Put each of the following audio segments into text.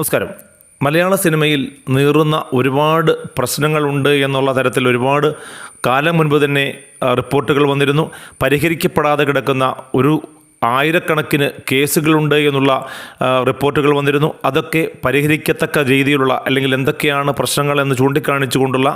നമസ്കാരം. മലയാള സിനിമയിൽ നീറുന്ന ഒരുപാട് പ്രശ്നങ്ങളുണ്ട് എന്നുള്ള തരത്തിൽ ഒരുപാട് കാലം മുൻപ് തന്നെ റിപ്പോർട്ടുകൾ വന്നിരുന്നു. പരിഹരിക്കപ്പെടാതെ കിടക്കുന്ന ഒരു ആയിരക്കണക്കിന് കേസുകളുണ്ട് എന്നുള്ള റിപ്പോർട്ടുകൾ വന്നിരുന്നു. അതൊക്കെ പരിഹരിക്കത്തക്ക രീതിയിലുള്ള അല്ലെങ്കിൽ എന്തൊക്കെയാണ് പ്രശ്നങ്ങൾ എന്ന് ചൂണ്ടിക്കാണിച്ചുകൊണ്ടുള്ള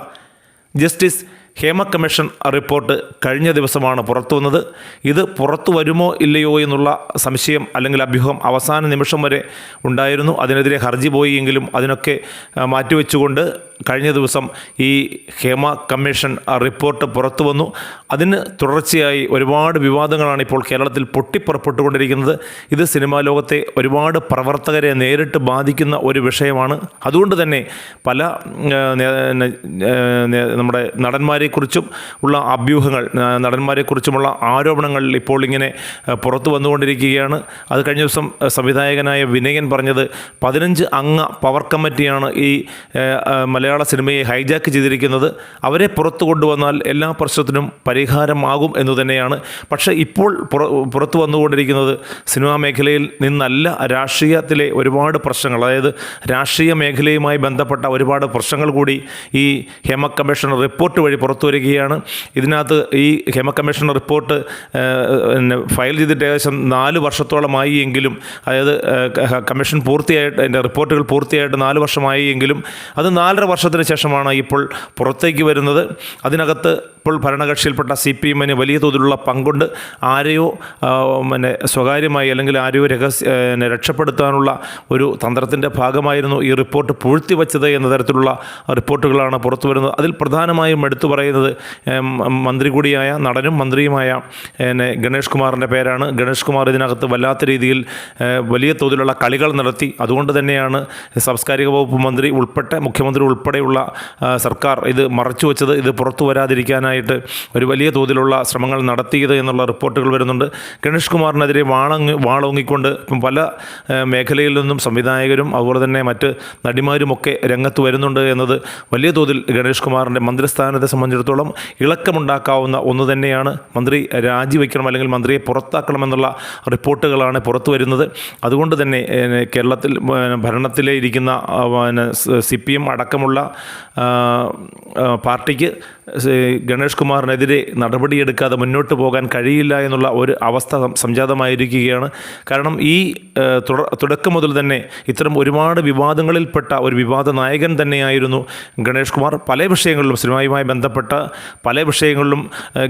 ജസ്റ്റിസ് ഹേമ കമ്മീഷൻ റിപ്പോർട്ട് കഴിഞ്ഞ ദിവസമാണ് പുറത്തു വന്നത്. ഇത് പുറത്തു വരുമോ ഇല്ലയോ എന്നുള്ള സംശയം അല്ലെങ്കിൽ അഭ്യൂഹം അവസാന നിമിഷം വരെ ഉണ്ടായിരുന്നു. അതിനെതിരെ ഹർജി പോയി എങ്കിലും അതിനൊക്കെ മാറ്റിവെച്ചുകൊണ്ട് കഴിഞ്ഞ ദിവസം ഈ ഹേമ കമ്മീഷൻ റിപ്പോർട്ട് പുറത്തു വന്നു. അതിന് തുടർച്ചയായി ഒരുപാട് വിവാദങ്ങളാണ് ഇപ്പോൾ കേരളത്തിൽ പൊട്ടിപ്പുറപ്പെട്ടുകൊണ്ടിരിക്കുന്നത്. ഇത് സിനിമാ ലോകത്തെ ഒരുപാട് പ്രവർത്തകരെ നേരിട്ട് ബാധിക്കുന്ന ഒരു വിഷയമാണ്. അതുകൊണ്ട് തന്നെ പല നമ്മുടെ നടന്മാരെക്കുറിച്ചും ഉള്ള അഭ്യൂഹങ്ങൾ നടന്മാരെക്കുറിച്ചുമുള്ള ആരോപണങ്ങൾ ഇപ്പോൾ ഇങ്ങനെ പുറത്തു വന്നുകൊണ്ടിരിക്കുകയാണ്. അത് കഴിഞ്ഞ ദിവസം സംവിധായകനായ വിനയൻ പറഞ്ഞത് പതിനഞ്ച് അംഗ പവർ കമ്മിറ്റിയാണ് ഈ മലയാള സിനിമയെ ഹൈജാക്ക് ചെയ്തിരിക്കുന്നത് അവരെ പുറത്തു കൊണ്ടുവന്നാൽ എല്ലാ പ്രശ്നത്തിനും പരിഹാരമാകും എന്ന് തന്നെയാണ്. പക്ഷേ ഇപ്പോൾ പുറ- പുറത്തു വന്നുകൊണ്ടിരിക്കുന്നത് സിനിമാ മേഖലയിൽ നിന്നല്ല രാഷ്ട്രീയത്തിലെ ഒരുപാട് പ്രശ്നങ്ങൾ അതായത് രാഷ്ട്രീയ മേഖലയുമായി ബന്ധപ്പെട്ട ഒരുപാട് പ്രശ്നങ്ങൾ കൂടി ഈ ഹേമ കമ്മീഷൻ റിപ്പോർട്ട് വഴി പുറത്തു വരികയാണ്. ഇതിനകത്ത് ഈ ഹേമ കമ്മീഷൻ റിപ്പോർട്ട് ഫയൽ ചെയ്തിട്ട് ഏകദേശം നാല് വർഷത്തോളമായി എങ്കിലും അതായത് കമ്മീഷൻ പൂർത്തിയായിട്ട് അതിന്റെ റിപ്പോർട്ടുകൾ പൂർത്തിയായിട്ട് നാല് വർഷമായി എങ്കിലും അത് നാലര വർഷത്തിന് ശേഷമാണ് ഇപ്പോൾ പുറത്തേക്ക് വരുന്നത്. അതിനകത്ത് ഇപ്പോൾ ഭരണകക്ഷിയിൽപ്പെട്ട സി പി എമ്മിന് വലിയ തോതിലുള്ള പങ്കുണ്ട്. ആരെയോ പിന്നെ സ്വകാര്യമായി അല്ലെങ്കിൽ ആരെയോ രഹസ്യ രക്ഷപ്പെടുത്താനുള്ള ഒരു തന്ത്രത്തിന്റെ ഭാഗമായിരുന്നു ഈ റിപ്പോർട്ട് പൂഴ്ത്തിവെച്ചത് എന്ന തരത്തിലുള്ള റിപ്പോർട്ടുകളാണ് പുറത്തു വരുന്നത്. അതിൽ പ്രധാനമായും എടുത്തു പറയുന്നത് മന്ത്രി കൂടിയായ നടനും മന്ത്രിയുമായ ഗണേഷ് കുമാറിന്റെ പേരാണ്. ഗണേഷ് കുമാർ ഇതിനകത്ത് വല്ലാത്ത രീതിയിൽ വലിയ തോതിലുള്ള കളികൾ നടത്തി. അതുകൊണ്ട് തന്നെയാണ് സാംസ്കാരിക വകുപ്പ് മന്ത്രി ഉൾപ്പെട്ട മുഖ്യമന്ത്രി ഉൾപ്പെടെയുള്ള സർക്കാർ ഇത് മറച്ചു വച്ചത്. ഇത് പുറത്തു വരാതിരിക്കാനായിട്ട് ഒരു വലിയ തോതിലുള്ള ശ്രമങ്ങൾ നടത്തിയത് എന്നുള്ള റിപ്പോർട്ടുകൾ വരുന്നുണ്ട്. ഗണേഷ് കുമാറിനെതിരെ വാളങ്ങി വാളോങ്ങിക്കൊണ്ട് ഇപ്പം പല മേഖലയിൽ നിന്നും സംവിധായകരും അതുപോലെ തന്നെ മറ്റ് നടിമാരുമൊക്കെ രംഗത്ത് വരുന്നുണ്ട് എന്നത് വലിയ തോതിൽ ഗണേഷ് കുമാറിന്റെ മന്ത്രിസ്ഥാനത്തെ സംബന്ധിച്ചിടത്തോളം ഇളക്കമുണ്ടാക്കാവുന്ന ഒന്ന് തന്നെയാണ്. മന്ത്രി രാജിവെക്കണം അല്ലെങ്കിൽ മന്ത്രിയെ പുറത്താക്കണമെന്നുള്ള റിപ്പോർട്ടുകളാണ് പുറത്തു വരുന്നത്. അതുകൊണ്ട് തന്നെ കേരളത്തിൽ ഭരണത്തിലെ ഇരിക്കുന്ന സി പി എം അടക്കമുള്ള പാർട്ടിക്ക് സ- ഗണേഷ് കുമാറിനെതിരെ നടപടിയെടുക്കാതെ മുന്നോട്ട് പോകാൻ കഴിയില്ല എന്നുള്ള ഒരു അവസ്ഥ സംജാതമായിരിക്കുകയാണ്. കാരണം ഈ തുടക്കം മുതൽ തന്നെ ഇത്തരം ഒരുപാട് വിവാദങ്ങളിൽപ്പെട്ട ഒരു വിവാദ നായകൻ തന്നെയായിരുന്നു ഗണേഷ് കുമാർ പല വിഷയങ്ങളിലും സിനിമയുമായി ബന്ധപ്പെട്ട പല വിഷയങ്ങളിലും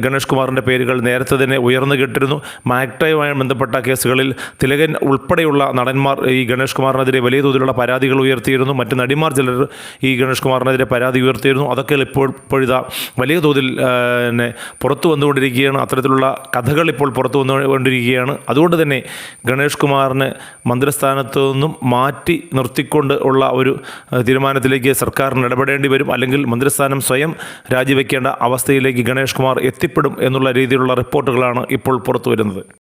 ഗണേഷ് കുമാറിന്റെ പേരുകൾ നേരത്തെ തന്നെ ഉയർന്നു കേട്ടിരുന്നു. മാക്ടയുമായി ബന്ധപ്പെട്ട കേസുകളിൽ തിലകൻ ഉൾപ്പെടെയുള്ള നടന്മാർ ഈ ഗണേഷ് കുമാറിനെതിരെ വലിയ തോതിലുള്ള പരാതികൾ ഉയർത്തിയിരുന്നു. മറ്റ് നടിമാർ ചിലർ ഈ ഗണേഷ് കുമാറിനെതിരെ പരാതി ഉയർത്തിയിരുന്നു. അതൊക്കെ ഇപ്പോൾ ഇപ്പോഴിതാ വലിയ തോതിൽ പിന്നെ പുറത്തു വന്നുകൊണ്ടിരിക്കുകയാണ്. അത്തരത്തിലുള്ള കഥകൾ ഇപ്പോൾ പുറത്തു വന്നുകൊണ്ടിരിക്കുകയാണ്. അതുകൊണ്ട് തന്നെ ഗണേഷ് കുമാറിനെ മന്ത്രിസ്ഥാനത്തു നിന്നും മാറ്റി നിർത്തിക്കൊണ്ട് ഉള്ള ഒരു തീരുമാനത്തിലേക്ക് സർക്കാരിന് ഇടപെടേണ്ടി വരും. അല്ലെങ്കിൽ മന്ത്രിസ്ഥാനം സ്വയം രാജിവെക്കേണ്ട അവസ്ഥയിലേക്ക് ഗണേഷ് കുമാർ എത്തിപ്പെടും എന്നുള്ള രീതിയിലുള്ള റിപ്പോർട്ടുകളാണ് ഇപ്പോൾ പുറത്തു വരുന്നത്.